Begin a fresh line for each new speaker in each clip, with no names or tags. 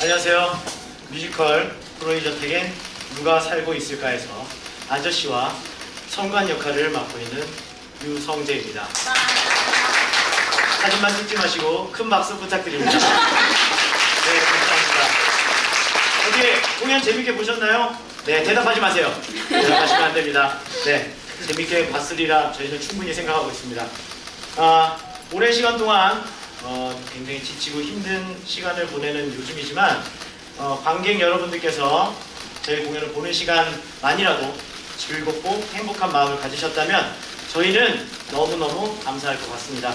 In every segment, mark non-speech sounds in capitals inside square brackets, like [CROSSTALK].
안녕하세요. 뮤지컬 프로이저택엔 누가 살고 있을까에서 아저씨와 성관 역할을 맡고 있는 유성재입니다. 사진만 찍지 마시고 큰 박수 부탁드립니다. [LAUGHS] 네, 감사합니다. 어떻게 공연 재밌게 보셨나요? 네, 대답하지 마세요. 대답하시면 안 됩니다. 네, 재밌게 봤으리라 저희는 충분히 생각하고 있습니다. 아, 오랜 시간 동안 어, 굉장히 지치고 힘든 시간을 보내는 요즘이지만 어, 관객 여러분들께서 저희 공연을 보는 시간만이라도 즐겁고 행복한 마음을 가지셨다면 저희는 너무너무 감사할 것 같습니다.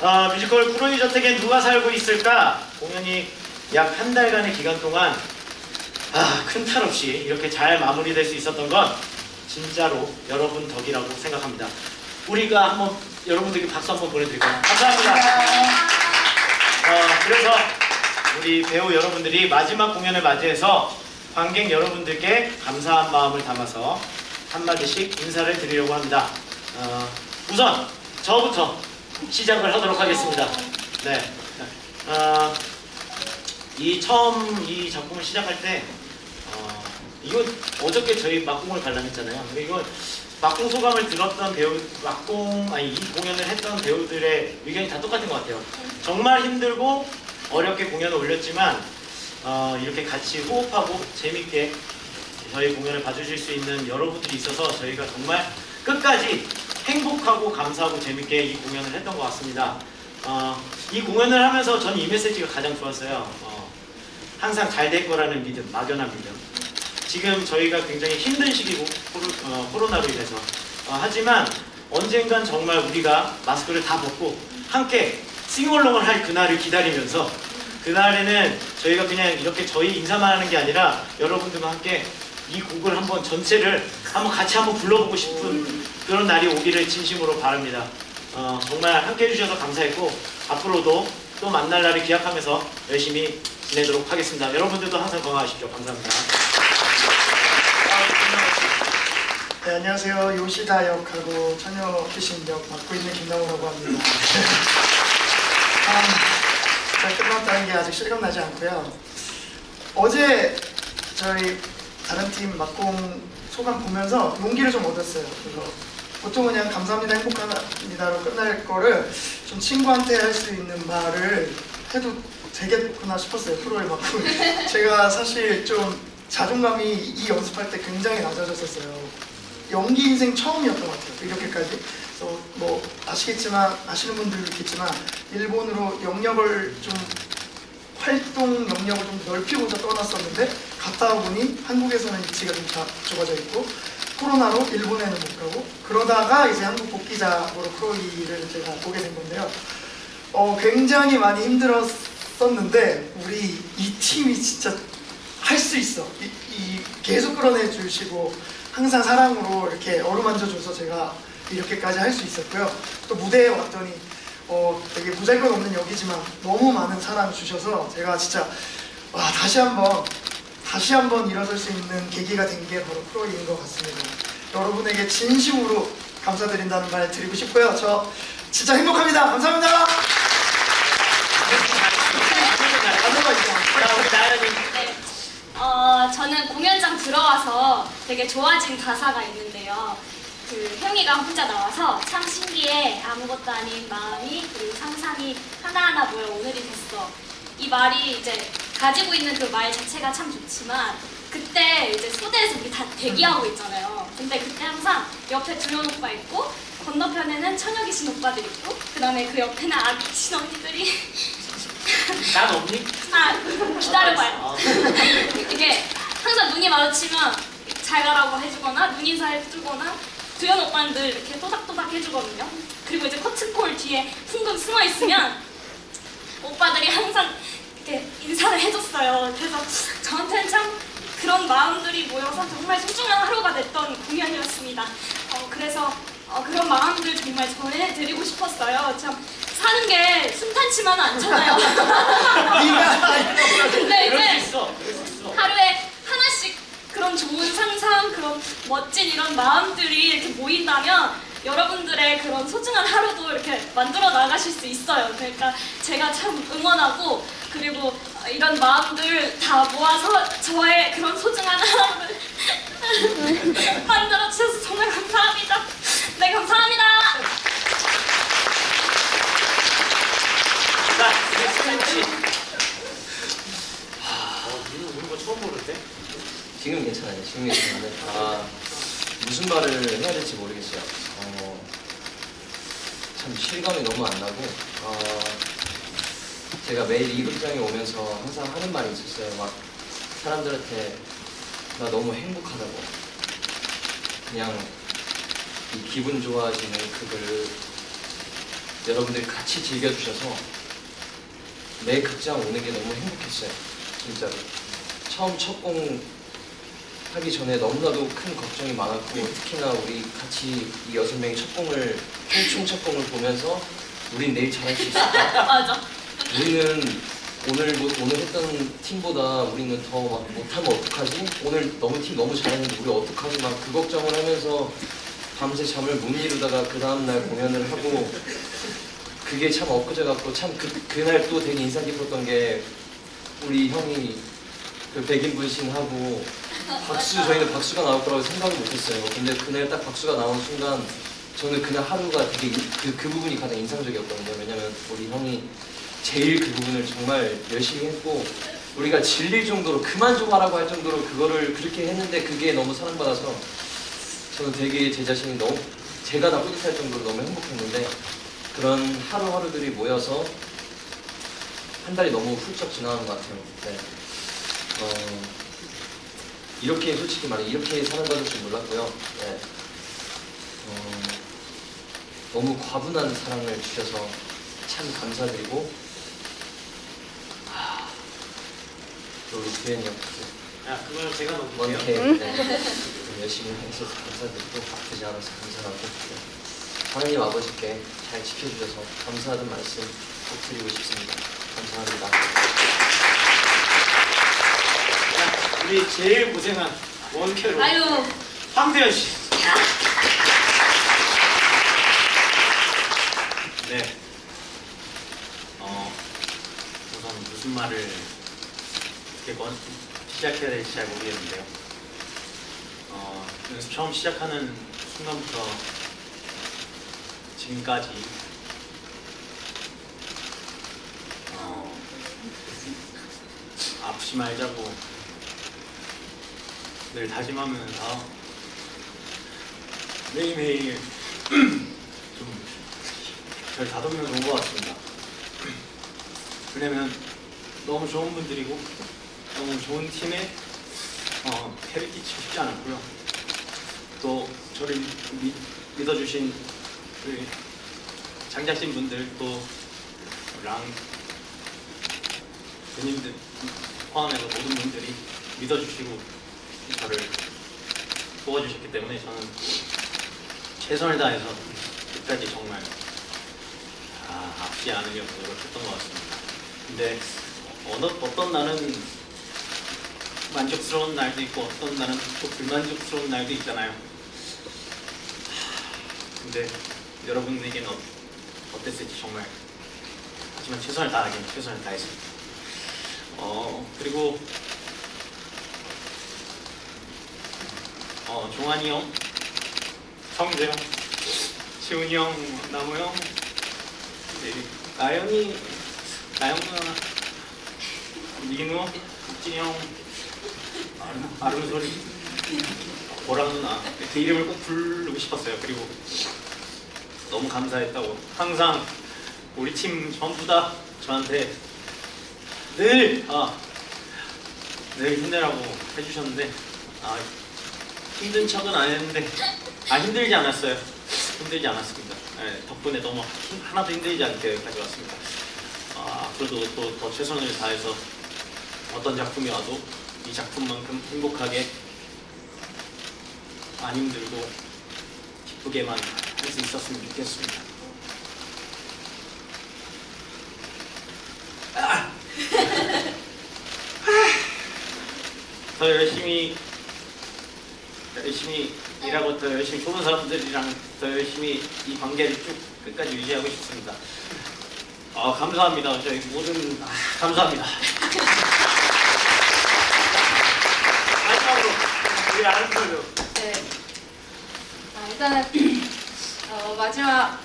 어, 뮤지컬 프로이 저택엔 누가 살고 있을까? 공연이 약 한 달간의 기간 동안 아, 큰 탈 없이 이렇게 잘 마무리될 수 있었던 건 진짜로 여러분 덕이라고 생각합니다. 우리가 한번 여러분들께 박수 한번 보내드릴까요? 감사합니다. 어, 그래서 우리 배우 여러분들이 마지막 공연을 맞이해서 관객 여러분들께 감사한 마음을 담아서 한마디씩 인사를 드리려고 합니다. 어, 우선 저부터 시작을 하도록 하겠습니다. 네. 어, 이 처음 이 작품을 시작할 때 어, 이거 어저께 저희 막공을 관람했잖아요. 근데 이거 막공 소감을 들었던 배우, 막공 아니 이 공연을 했던 배우들의 의견이 다 똑같은 것 같아요. 정말 힘들고 어렵게 공연을 올렸지만 어, 이렇게 같이 호흡하고 재밌게 저희 공연을 봐주실 수 있는 여러분들이 있어서 저희가 정말 끝까지 행복하고 감사하고 재밌게 이 공연을 했던 것 같습니다. 어, 이 공연을 하면서 전이 메시지가 가장 좋았어요. 어, 항상 잘 될 거라는 믿음, 막연한 믿음. 지금 저희가 굉장히 힘든 시기고 코로, 어, 코로나로 인해서 어, 하지만 언젠간 정말 우리가 마스크를 다 벗고 함께 싱얼롱을 할 그날을 기다리면서 그날에는 저희가 그냥 이렇게 저희 인사만 하는 게 아니라 여러분들과 함께 이 곡을 한번 전체를 한번 같이 한번 불러보고 싶은 그런 날이 오기를 진심으로 바랍니다. 어, 정말 함께 해주셔서 감사했고 앞으로도 또 만날 날을 기약하면서 열심히 지내도록 하겠습니다. 여러분들도 항상 건강하십시오. 감사합니다.
네, 안녕하세요. 요시다 역하고 처녀 귀신 역 맡고 있는 김남호라고 합니다. [LAUGHS] 아, 잘 끝났다는 게 아직 실감나지 않고요. 어제 저희 다른 팀 막공 소감 보면서 용기를 좀 얻었어요. 그래서 보통 그냥 감사합니다, 행복합니다로 끝날 거를 좀 친구한테 할 수 있는 말을 해도 되겠구나 싶었어요. 프로에 맞고 [LAUGHS] 제가 사실 좀 자존감이 이 연습할 때 굉장히 낮아졌었어요. 연기 인생 처음이었던 것 같아요. 이렇게까지. 그래서 뭐 아시겠지만 아시는 분들도 있겠지만 일본으로 영역을 좀 활동 영역을 좀 넓히고자 떠났었는데 갔다 보니 한국에서는 위치가 좀 자- 좁아져 있고 코로나로 일본에는 못 가고 그러다가 이제 한국 복귀작으로 프로이를 제가 보게 된 건데요. 어, 굉장히 많이 힘들었었는데 우리 이 팀이 진짜 할 수 있어. 이, 이 계속 끌어내 주시고 항상 사랑으로 이렇게 어루만져 줘서 제가 이렇게까지 할 수 있었고요. 또 무대에 왔더니 어, 되게 무잘것 없는 역이지만 너무 많은 사랑 주셔서 제가 진짜 와 다시 한번 다시 한번 일어설 수 있는 계기가 된 게 바로 프로인 것 같습니다. 여러분에게 진심으로 감사드린다는 말 드리고 싶고요. 저 진짜 행복합니다. 감사합니다. 가져가 있어.
자, 우리 나연이
네. 어, 저는 공연장 들어와서 되게 좋아진 가사가 있는데요. 그 형이가 혼자 나와서 참 신기해 아무것도 아닌 마음이 그리고 상상이 하나하나 모여 오늘이 됐어. 이 말이 이제 가지고 있는 그 말 자체가 참 좋지만 그때 이제 소대에서 우리 다 대기하고 있잖아요. 근데 그때 항상 옆에 두현 오빠 있고 건너편에는 천여 귀신 오빠들 있고 그 다음에 그 옆에는 아귀신 언니들이
난 없니?
아 기다려봐요.
어.
이게 항상 눈이 마주치면 잘 가라고 해주거나 눈 인사해주거나 두현 오빠는 늘 이렇게 또닥또닥 해주거든요. 그리고 이제 커튼콜 뒤에 풍금 숨어 있으면 오빠들이 항상 이렇게 인사를 해줬어요. 그래서 저한테는 참 그런 마음들이 모여서 정말 소중한 하루가 됐던 공연이었습니다. 어, 그래서 어, 그런 마음들 정말 전해드리고 싶었어요. 참 사는 게 순탄치만은 않잖아요. [LAUGHS] 근데 이제. 하루에 그런 좋은 상상, 그런 멋진 이런 마음들이 이렇게 모인다면 여러분들의 그런 소중한 하루도 이렇게 만들어 나가실 수 있어요. 그러니까 제가 참 응원하고 그리고 이런 마음들 다 모아서 저의 그런 소중한 하나를 [LAUGHS] 만들어 주셔서 정말 감사합니다.
실감이 너무 안 나고 어, 제가 매일 이 극장에 오면서 항상 하는 말이 있었어요. 막 사람들한테 나 너무 행복하다고 그냥 이 기분 좋아지는 그걸 여러분들이 같이 즐겨주셔서 매 극장 오는 게 너무 행복했어요. 진짜로. 처음 첫공 하기 전에 너무나도 큰 걱정이 많았고 특히나 우리 같이 이 여섯 명이 첫 공을 총총 첫 공을 보면서 우린 내일 잘할 수 있을까? [LAUGHS]
맞아.
우리는 오늘 뭐- 오늘 했던 팀보다 우리는 더 막 못하면 어떡하지? 오늘 너무 팀 너무 잘했는데 우리 어떡하지? 막 그 걱정을 하면서 밤새 잠을 못 이루다가 그 다음 날 공연을 하고 그게 참 엊그제 같고 참 그, 그날 또 되게 인상 깊었던 게 우리 형이 그 백인 분신 하고 박수 저희는 박수가 나올 거라고 생각을 못했어요. 근데 그날 딱 박수가 나온 순간 저는 그날 하루가 되게 이- 그, 그 부분이 가장 인상적이었거든요. 왜냐면 우리 형이 제일 그 부분을 정말 열심히 했고 우리가 질릴 정도로 그만 좀 하라고 할 정도로 그거를 그렇게 했는데 그게 너무 사랑받아서 저는 되게 제 자신이 너무 제가 다 뿌듯할 정도로 너무 행복했는데 그런 하루하루들이 모여서 한 달이 너무 훌쩍 지나간 것 같아요. 네. 어, 이렇게 솔직히 말해 이렇게 사랑받을 줄 몰랐고요. 네. 어, 너무 과분한 사랑을 주셔서 참 감사드리고 아, 또 우리 두현이 형
야, 그걸 제가 넣을게요.
원태 네. [LAUGHS] 열심히 해주셔서 감사드리고 아프지 않아서 감사하고 네. 하나님 아버지께 잘 지켜주셔서 감사하는 말씀 꼭 드리고 싶습니다. 감사합니다.
자, 우리 제일 고생한 원캐로
아유.
황대현 씨. 네. 어, 우선 무슨 말을 어떻게 건 시작해야 될지 잘 모르겠는데요. 어, 연습 처음 시작하는 순간부터 지금까지 어, 아프지 말자고 늘 다짐하면서 매일매일 좀절 다독면서 온 것 같습니다. [CLEARS THROAT] 왜냐면 너무 좋은 분들이고 너무 좋은 팀에 어, 패를 끼치고 싶지 않았고요. 또 저를 믿, 믿어주신 우리 장작진 분들 또랑 교님들 포함해서 모든 분들이 믿어주시고 저를 도와주셨기 때문에 저는 최선을 다해서 끝까지 정말 아, 아프지 않으려고 노력했던 것 같습니다. 근데 어느, 어떤 날은 만족스러운 날도 있고 어떤 날은 또 불만족스러운 날도 있잖아요. 하, 근데 여러분에게는 어, 어땠을지 정말 하지만 최선을 다하긴 최선을 다했습니다. 어 그리고 어 종환이 형, 성재 형, 지훈이 형, 나무 형, 네, 나영이, 나영 누나, 민우, 국진이 형, 아름, 아름 소리, 보람 누나 그 이름을 꼭 부르고 싶었어요. 그리고 너무 감사했다고 항상 우리 팀 전부 다 저한테 늘, 아, 늘 힘내라고 해주셨는데, 아, 힘든 척은 안 했는데, 아, 힘들지 않았어요. 힘들지 않았습니다. 예, 덕분에 너무 힘- 하나도 힘들지 않게 여기까지 왔습니다. 아, 앞으로도 또 더 최선을 다해서 어떤 작품이 와도 이 작품만큼 행복하게 안 힘들고 기쁘게만 할 수 있었으면 좋겠습니다. 더 열심히 열심히 일하고 더 열심히 좋은 사람들이랑 더 열심히 이 관계를 쭉 끝까지 유지하고 싶습니다. 아 감사합니다. 저희 모든 아, 감사합니다. [LAUGHS] 마지막으로 우리 아름다로 네.
아, 일단은 어, 마지막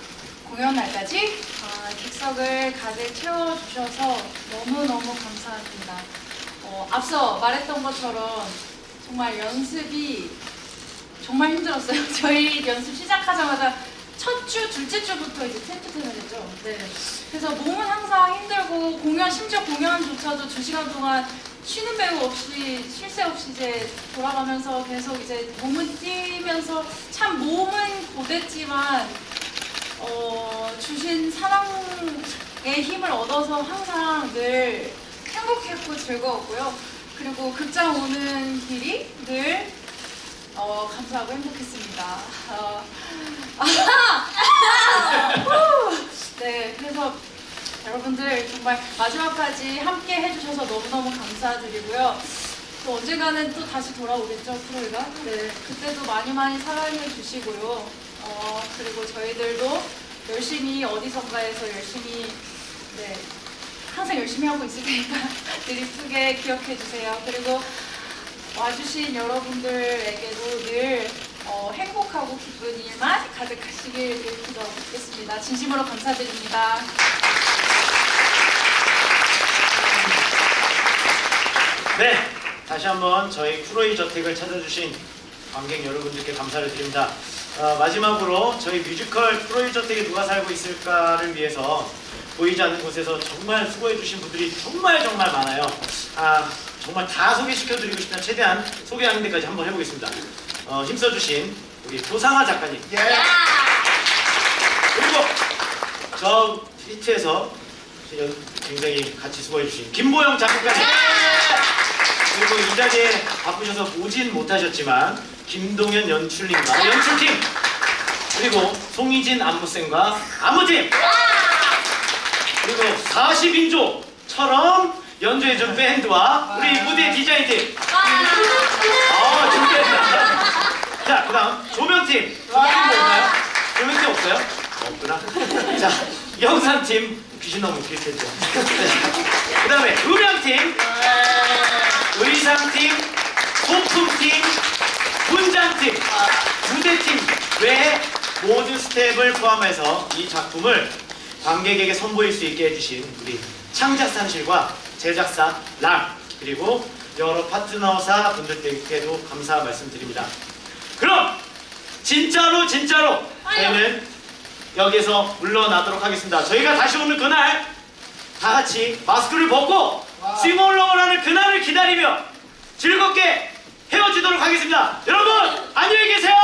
공연 날까지 아, 객석을 가득 채워주셔서 너무너무 감사합니다. 어, 앞서 말했던 것처럼 정말 연습이 정말 힘들었어요. [LAUGHS] 저희 연습 시작하자마자 첫 주, 둘째 주부터 이제 텐트 텐을 했죠. 네. 그래서 몸은 항상 힘들고 공연, 심지어 공연조차도 두 시간 동안 쉬는 배우 없이 쉴 새 없이 이제 돌아가면서 계속 이제 몸은 뛰면서 참 몸은 고됐지만 어, 주신 사랑의 힘을 얻어서 항상 늘 행복했고 즐거웠고요. 그리고 극장 오는 길이 늘 어, 감사하고 행복했습니다. 어, 후! [LAUGHS] 네, 그래서 여러분들 정말 마지막까지 함께 해주셔서 너무너무 감사드리고요. 또 언젠가는 또 다시 돌아오겠죠, 프로이가? 네, 그때도 많이 많이 사랑해 주시고요. 어, 그리고 저희들도 열심히 어디선가에서 열심히, 네, 항상 열심히 하고 있을 테니까 [LAUGHS] 늘 이쁘게 기억해 주세요. 그리고 와주신 여러분들에게도 늘 어, 행복하고 기쁜 일만 가득하시길 기도하겠습니다. 진심으로 감사드립니다.
네, 다시 한번 저희 프로이 저택을 찾아주신 관객 여러분들께 감사를 드립니다. 어, 마지막으로 저희 뮤지컬 프로이 저택에 누가 살고 있을까를 위해서 보이지 않는 곳에서 정말 수고해주신 분들이 정말 정말 많아요. 아, 정말 다 소개시켜드리고 싶지만 최대한 소개 하는 데까지 한번 해보겠습니다. 어, 힘써주신 우리 조상아 작가님.
예.
그리고 저 히트에서 굉장히 같이 수고해주신 김보영 작가님. 그리고 이 자리에 바쁘셔서 오진 못하셨지만 김동현 연출님과 연출팀 그리고 송희진 안무쌤과 안무팀 그리고 40인조처럼 연주해준 밴드와 우리 무대 디자인팀. 아 준비했다. 자 그다음 조명팀. 조명팀 뭔가요? 조명팀 없어요? 없구나. 자 영상팀 귀신 너무 비슷했죠 그 다음에 음향팀. 의상팀, 소품팀, 분장팀, 무대팀 외 모든 스텝을 포함해서 이 작품을 관객에게 선보일 수 있게 해주신 우리 창작산실과 제작사 랑 그리고 여러 파트너사 분들께도 감사 말씀드립니다. 그럼 진짜로 진짜로 저희는 여기서 물러나도록 하겠습니다. 저희가 다시 오는 그날 다 같이 마스크를 벗고 시몰롱을 하는 그날을 기다리며 즐겁게 헤어지도록 하겠습니다. 여러분 안녕히 계세요.